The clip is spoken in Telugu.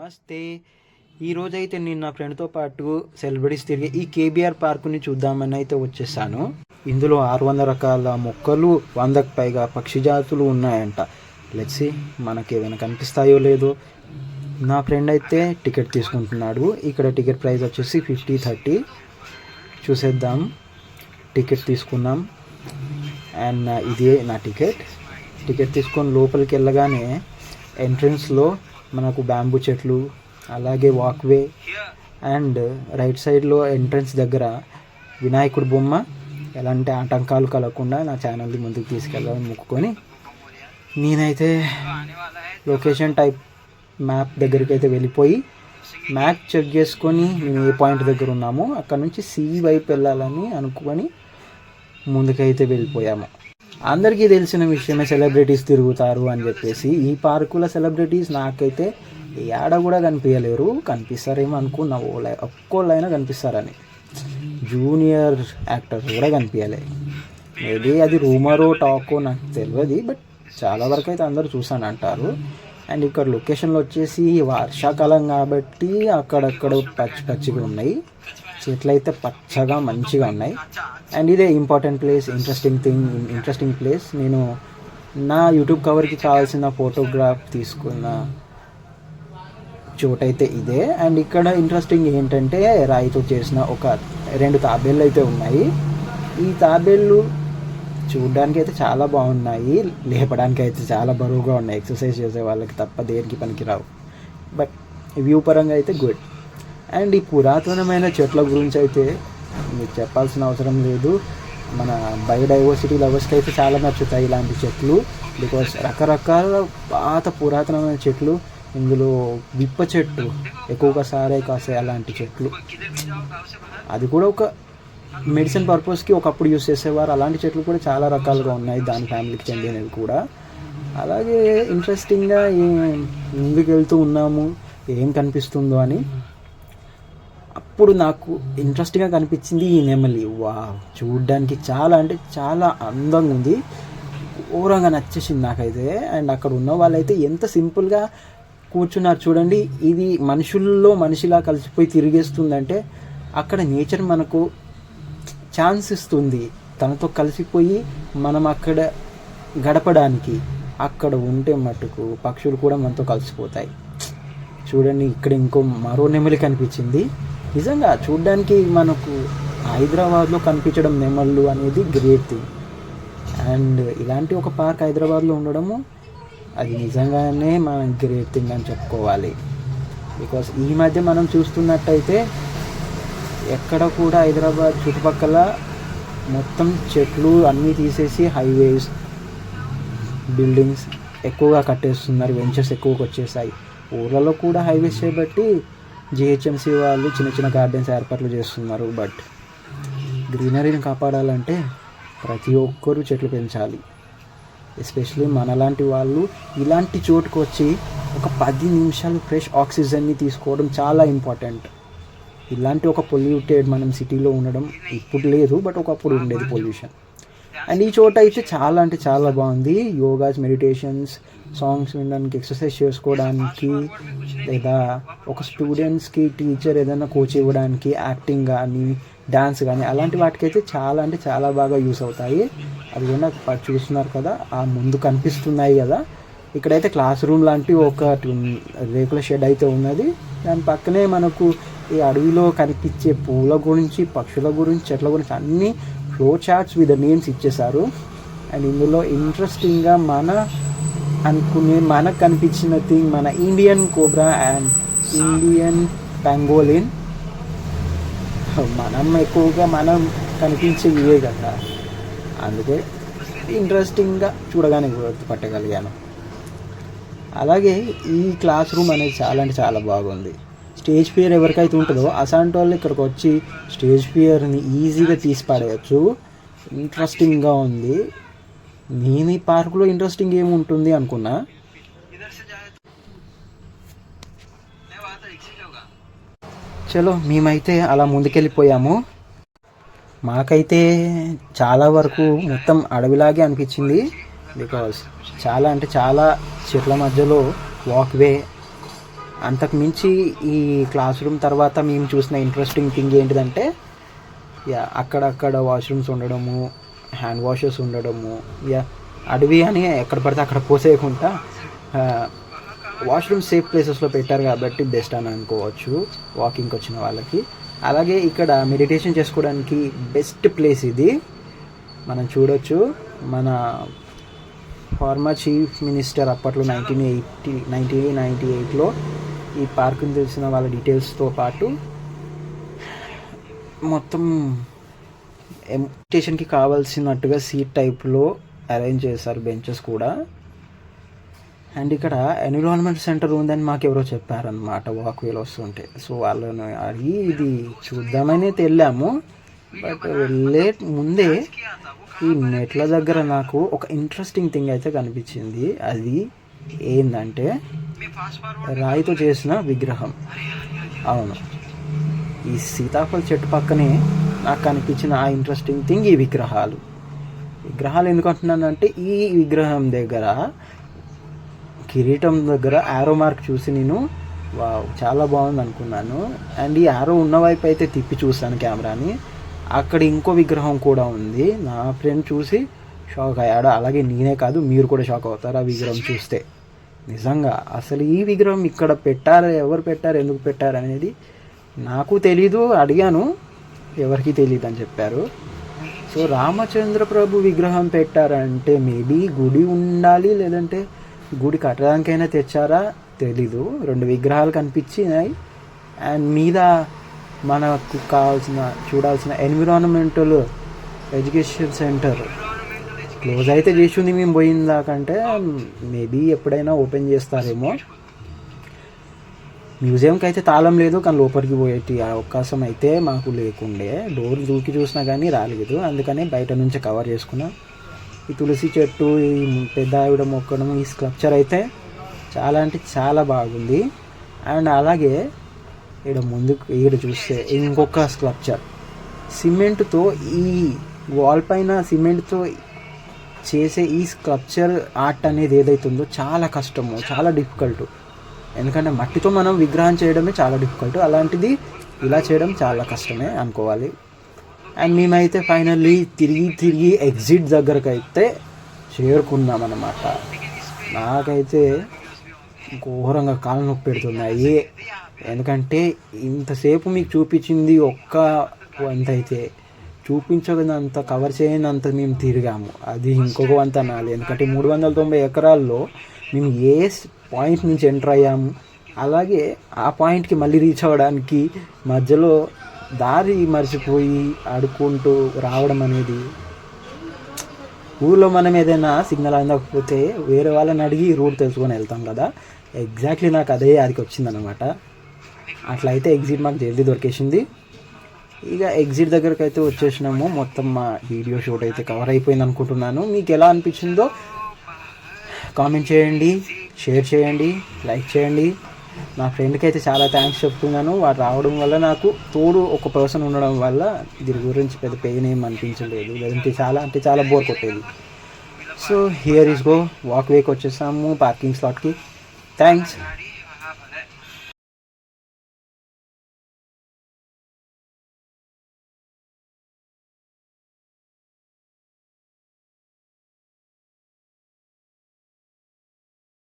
నమస్తే. ఈరోజైతే నేను నా ఫ్రెండ్తో పాటు సెలబ్రిటీస్ తిరిగి ఈ కేబీఆర్ పార్కుని చూద్దామని అయితే వచ్చేసాను. ఇందులో ఆరు వందల రకాల మొక్కలు వందకు పైగా పక్షి జాతులు ఉన్నాయంట. లెట్సి మనకి ఏమైనా కనిపిస్తాయో లేదో. నా ఫ్రెండ్ అయితే టికెట్ తీసుకుంటున్నాడు. ఇక్కడ టికెట్ ప్రైస్ వచ్చేసి ఫిఫ్టీ థర్టీ. చూసేద్దాం. టికెట్ తీసుకున్నాం. అండ్ నా- ఇదే నా టికెట్. టికెట్ తీసుకొని లోపలికి వెళ్ళగానే ఎంట్రన్స్లో మనకు బ్యాంబూ చెట్లు అలాగే వాక్వే అండ్ రైట్ సైడ్లో ఎంట్రన్స్ దగ్గర వినాయకుడి బొమ్మ. ఎలాంటి ఆటంకాలు కలగకుండా నా ఛానల్ని ముందుకు తీసుకెళ్ళాలని మొక్కుకొని నేనైతే లొకేషన్ టైప్ మ్యాప్ దగ్గరికి అయితే వెళ్ళిపోయి మ్యాప్ చెక్ చేసుకొని మేము ఏ పాయింట్ దగ్గర ఉన్నామో అక్కడ నుంచి సి వైపు వెళ్ళాలని అనుకొని ముందుకైతే వెళ్ళిపోయాము. అందరికీ తెలిసిన విషయమే సెలబ్రిటీస్ తిరుగుతారు అని చెప్పేసి ఈ పార్కుల సెలబ్రిటీస్ నాకైతే ఏడ కూడా కనిపించలేరు. కనిపిస్తారేమో అనుకున్న. ఓలై ఒక్కోళ్ళైనా కనిపిస్తారని. జూనియర్ యాక్టర్స్ కూడా కనిపించలే. మేబీ అది రూమరో టాకో నాకు తెలియదు బట్ చాలా వరకు అయితే అందరూ చూసాను అంటారు అండ్ ఇక్కడ లొకేషన్లో వచ్చేసి వర్షాకాలం కాబట్టి అక్కడక్కడ పచ్చి పచ్చిగా ఉన్నాయి. చెట్లు అయితే పచ్చగా మంచిగా ఉన్నాయి. అండ్ ఇదే important place interesting thing interesting place నేను నా యూట్యూబ్ కవర్కి కావాల్సిన ఫోటోగ్రాఫ్ తీసుకున్న చోటైతే ఇదే. అండ్ ఇక్కడ ఇంట్రెస్టింగ్ ఏంటంటే రాయితో చేసిన ఒక రెండు తాబేళ్ళు అయితే ఉన్నాయి. ఈ తాబేళ్ళు చూడడానికి అయితే చాలా బాగున్నాయి. లేపడానికి అయితే చాలా బరువుగా ఉన్నాయి. ఎక్సర్సైజ్ చేసే వాళ్ళకి తప్ప దేనికి పనికిరావు. బట్ వ్యూ పరంగా అయితే గుడ్ అండ్ ఈ పురాతనమైన చెట్ల గురించి అయితే మీకు చెప్పాల్సిన అవసరం లేదు. మన బయోడైవర్సిటీ లవర్స్కి అయితే చాలా నచ్చుతాయి ఇలాంటి చెట్లు. బికాస్ రకరకాల పాత పురాతనమైన చెట్లు ఇందులో విప్ప చెట్టు ఎక్కువగా సారే కాసే అలాంటి చెట్లు. అది కూడా ఒక మెడిసిన్ పర్పస్కి ఒకప్పుడు యూస్ చేసేవారు. అలాంటి చెట్లు కూడా చాలా రకాలుగా ఉన్నాయి దాని ఫ్యామిలీకి చెందినవి కూడా. అలాగే ఇంట్రెస్టింగ్గా ఏ- ముందుకు వెళ్తూ ఉన్నాము ఏం కనిపిస్తుందో అని అప్పుడు నాకు ఇంట్రెస్టింగ్గా కనిపించింది ఈ నెమలి. వా చూడడానికి చాలా అంటే చాలా అందంగా ఉంది. ఘోరంగా నచ్చేసింది నాకైతే. అండ్ అక్కడ ఉన్న వాళ్ళైతే ఎంత సింపుల్గా కూర్చున్నారు చూడండి. ఇది మనుషుల్లో మనిషిలా కలిసిపోయి తిరిగేస్తుందంటే అక్కడ నేచర్ మనకు ఛాన్స్ ఇస్తుంది. తనతో కలిసిపోయి మనం అక్కడ గడపడానికి. అక్కడ ఉంటే మటుకు పక్షులు కూడా మనతో కలిసిపోతాయి. చూడండి ఇక్కడ ఇంకో మరో నెమలి కనిపించింది. నిజంగా చూడడానికి మనకు హైదరాబాద్లో కనిపించడం నెమళ్ళు అనేది గ్రేట్ థింగ్ అండ్ ఇలాంటి ఒక పార్క్ హైదరాబాద్లో ఉండడము అది నిజంగానే మనం గ్రేట్ థింగ్ అని చెప్పుకోవాలి. బికాస్ ఈ మధ్య మనం చూస్తున్నట్టయితే ఎక్కడ కూడా హైదరాబాద్ చుట్టుపక్కల మొత్తం చెట్లు అన్నీ తీసేసి హైవేస్ బిల్డింగ్స్ ఎక్కువగా కట్టేస్తున్నారు వెంచర్స్ ఎక్కువగా వచ్చేసాయి. ఊర్లలో కూడా హైవేస్ చేయబట్టి జిహెచ్ఎంసీ వాళ్ళు చిన్న చిన్న గార్డెన్స్ ఏర్పాట్లు చేస్తున్నారు బట్ గ్రీనరీని కాపాడాలంటే ప్రతి ఒక్కరూ చెట్లు పెంచాలి. ఎస్పెషలీ మనలాంటి వాళ్ళు ఇలాంటి చోటుకు వచ్చి ఒక పది నిమిషాలు ఫ్రెష్ ఆక్సిజన్ని తీసుకోవడం చాలా ఇంపార్టెంట్. ఇలాంటి ఒక పొల్యూటెడ్ మనం సిటీలో ఉండడం ఇప్పుడు లేదు బట్ ఒకప్పుడు ఉండేది పొల్యూషన్. అండ్ ఈ చోట అయితే చాలా అంటే చాలా బాగుంది. యోగాస్ మెడిటేషన్స్ సాంగ్స్ వినడానికి ఎక్సర్సైజ్ చేసుకోవడానికి లేదా ఒక స్టూడెంట్స్కి టీచర్ ఏదైనా కోచ్ ఇవ్వడానికి యాక్టింగ్ కానీ డాన్స్ కానీ అలాంటి వాటికైతే చాలా అంటే చాలా బాగా యూస్ అవుతాయి. అది కూడా చూస్తున్నారు కదా ఆ ముందు కనిపిస్తున్నాయి కదా. ఇక్కడైతే క్లాస్ రూమ్ లాంటి ఒక రేకుల షెడ్ అయితే ఉన్నది. దాని పక్కనే మనకు ఈ అడవిలో కనిపించే పూల గురించి పక్షుల గురించి చెట్ల గురించి అన్ని ఫ్లో చార్ట్స్ విత్ నేమ్స్ ఇచ్చేశారు. అండ్ ఇందులో ఇంట్రెస్టింగ్గా మన అనుకునే మనకు కనిపించిన థింగ్ మన Indian cobra and Indian pangolin మనం ఎక్కువగా మనం కనిపించే ఇవే కదా. అందుకే ఇంట్రెస్టింగ్గా చూడగానే గుర్తుపట్టగలిగాను. అలాగే ఈ క్లాస్ రూమ్ అనేది చాలా అంటే చాలా బాగుంది. స్టేజ్ ఫియర్ ఎవరికైతే ఉంటుందో అసాంటి వాళ్ళు ఇక్కడికి వచ్చి స్టేజ్ ఫియర్ని ఈజీగా తీసి పడేయచ్చు ఇంట్రెస్టింగ్గా ఉంది. నేను ఈ పార్కులో ఇంట్రెస్టింగ్ ఏముంటుంది అనుకున్నా? చలో మేమైతే అలా ముందుకెళ్ళిపోయాము. మాకైతే చాలా వరకు మొత్తం అడవిలాగే అనిపించింది. బికాస్ చాలా అంటే చాలా చెట్ల మధ్యలో వాక్వే అంతకు మించి ఈ క్లాస్ రూమ్ తర్వాత మేము చూసిన ఇంట్రెస్టింగ్ థింగ్ ఏంటిదంటే యా అక్కడక్కడ వాష్రూమ్స్ ఉండడము హ్యాండ్ వాషెస్ ఉండడము యా అడవి అని ఎక్కడ పడితే అక్కడ పోసేయకుండా వాష్రూమ్ సేఫ్ ప్లేసెస్లో పెట్టారు కాబట్టి బెస్ట్ అని అనుకోవచ్చు వాకింగ్కి వచ్చిన వాళ్ళకి. అలాగే ఇక్కడ మెడిటేషన్ చేసుకోవడానికి బెస్ట్ ప్లేస్ ఇది. మనం చూడొచ్చు మన ఫార్మర్ చీఫ్ మినిస్టర్ అప్పట్లో నైన్టీన్ ఎయిటీ నైన్టీన్ నైంటీ ఎయిట్లో ఈ పార్కుని తెలిసిన వాళ్ళ డీటెయిల్స్తో పాటు మొత్తం స్టేషన్కి కావాల్సినట్టుగా సీట్ టైప్లో అరేంజ్ చేశారు బెంచెస్ కూడా. అండ్ ఇక్కడ ఎన్విరాన్మెంట్ సెంటర్ ఉందని మాకు ఎవరో చెప్పారనమాట వాక్వేలో వస్తుంటే. సో వాళ్ళని అడిగి ఇది చూద్దామని వెళ్ళాము బట్ వెళ్ళే ముందే ఈ మెట్ల దగ్గర నాకు ఒక ఇంట్రెస్టింగ్ థింగ్ అయితే కనిపించింది. అది ఏంటంటే రాయితో చేసిన విగ్రహం. అవును. ఈ సీతాఫల చెట్టు పక్కనే నాకు కనిపించిన ఆ ఇంట్రెస్టింగ్ థింగ్ ఈ విగ్రహాలు. విగ్రహాలు ఎందుకు అంటున్నానంటే ఈ విగ్రహం దగ్గర కిరీటం దగ్గర యారో మార్క్ చూసి నేను వావ్ చాలా బాగుంది అనుకున్నాను. అండ్ ఈ యారో ఉన్న వైపు అయితే తిప్పి చూసాను కెమెరాని. అక్కడ ఇంకో విగ్రహం కూడా ఉంది. నా ఫ్రెండ్ చూసి షాక్ అయ్యాడు అలాగే నేనే కాదు మీరు కూడా షాక్ అవుతారు ఆ విగ్రహం చూస్తే. నిజంగా అసలు ఈ విగ్రహం ఇక్కడ పెట్టారు ఎవరు పెట్టారు ఎందుకు పెట్టారు అనేది నాకు తెలీదు అడిగాను ఎవరికి తెలియదు అని చెప్పారు. సో రామచంద్ర ప్రభు విగ్రహం పెట్టారంటే మేబీ గుడి ఉండాలి లేదంటే గుడి కట్టడానికైనా తెచ్చారా? తెలీదు. రెండు విగ్రహాలు కనిపించినాయి. అండ్ మీద మనకు కావాల్సిన చూడాల్సిన ఎన్విరాన్మెంటల్ ఎడ్యుకేషన్ సెంటర్ క్లోజ్ అయితే చేసింది మేము పోయిన దాకంటే మేబీ ఎప్పుడైనా ఓపెన్ చేస్తారేమో. మ్యూజియంకి అయితే తాళం లేదు కానీ లోపలికి పోయేటి అవకాశం అయితే మాకు లేకుండే. డోర్ దూకి చూసినా కానీ రాలేదు. అందుకని బయట నుంచి కవర్ చేసుకున్నాం. ఈ తులసి చెట్టు ఈ పెద్ద ఆవిడ మొక్కడం ఈ స్క్లప్చర్ అయితే చాలా అంటే చాలా బాగుంది. అండ్ అలాగే ఇక్కడ ముందుకు ఇక్కడ చూస్తే ఇంకొక స్క్లప్చర్ సిమెంట్తో ఈ వాల్ పైన సిమెంట్తో చేసే ఈ స్కల్ప్చర్ ఆర్ట్ అనేది ఏదైతుందో చాలా కష్టము చాలా డిఫికల్ట్. ఎందుకంటే మట్టితో మనం విగ్రహం చేయడమే చాలా డిఫికల్ట్. అలాంటిది ఇలా చేయడం చాలా కష్టమే అనుకోవాలి. అండ్ మేమైతే ఫైనల్లీ తిరిగి తిరిగి ఎగ్జిట్ దగ్గరకు అయితే చేరుకున్నాం అన్నమాట నాకైతే ఘోరంగా కాళ్ళు నొప్పి పెడుతున్నాయి ఎందుకంటే ఇంతసేపు మీకు చూపించింది ఒక్క వంత అయితే. చూపించగనంత కవర్ చేయనంత మేము తిరిగాము. అది ఇంకొక వంత అనాలి. ఎందుకంటే మూడు వందల తొంభై ఎకరాల్లో మేము ఏ పాయింట్ నుంచి ఎంటర్ అయ్యాము. అలాగే ఆ పాయింట్కి మళ్ళీ రీచ్ అవ్వడానికి మధ్యలో దారి మర్చిపోయి ఆడుకుంటూ రావడం అనేది ఊళ్ళో మనం ఏదైనా సిగ్నల్ అందకపోతే వేరే వాళ్ళని అడిగి రూట్ తెలుసుకొని వెళ్తాం కదా. ఎగ్జాక్ట్లీ నాకు అదే అదికి వచ్చిందనమాట అట్లా అయితే ఎగ్జిట్ మాకు జల్దీ దొరికేసింది. ఇక ఎగ్జిట్ దగ్గరకు అయితే వచ్చేసినాము. మొత్తం మా వీడియో షూట్ అయితే కవర్ అయిపోయింది అనుకుంటున్నాను. మీకు ఎలా అనిపించిందో కామెంట్ చేయండి షేర్ చేయండి లైక్ చేయండి. నా ఫ్రెండ్కి అయితే చాలా థ్యాంక్స్ చెప్తున్నాను. వాడు రావడం వల్ల నాకు తోడు ఒక పర్సన్ ఉండడం వల్ల దీని గురించి పెద్ద పెయిన్ ఏం అనిపించలేదు. లేదంటే చాలా అంటే చాలా బోర్ కొట్టేది. సో హియర్ ఇస్ గో వాక్ వేకి వచ్చేసాము పార్కింగ్ స్లాట్కి థ్యాంక్స్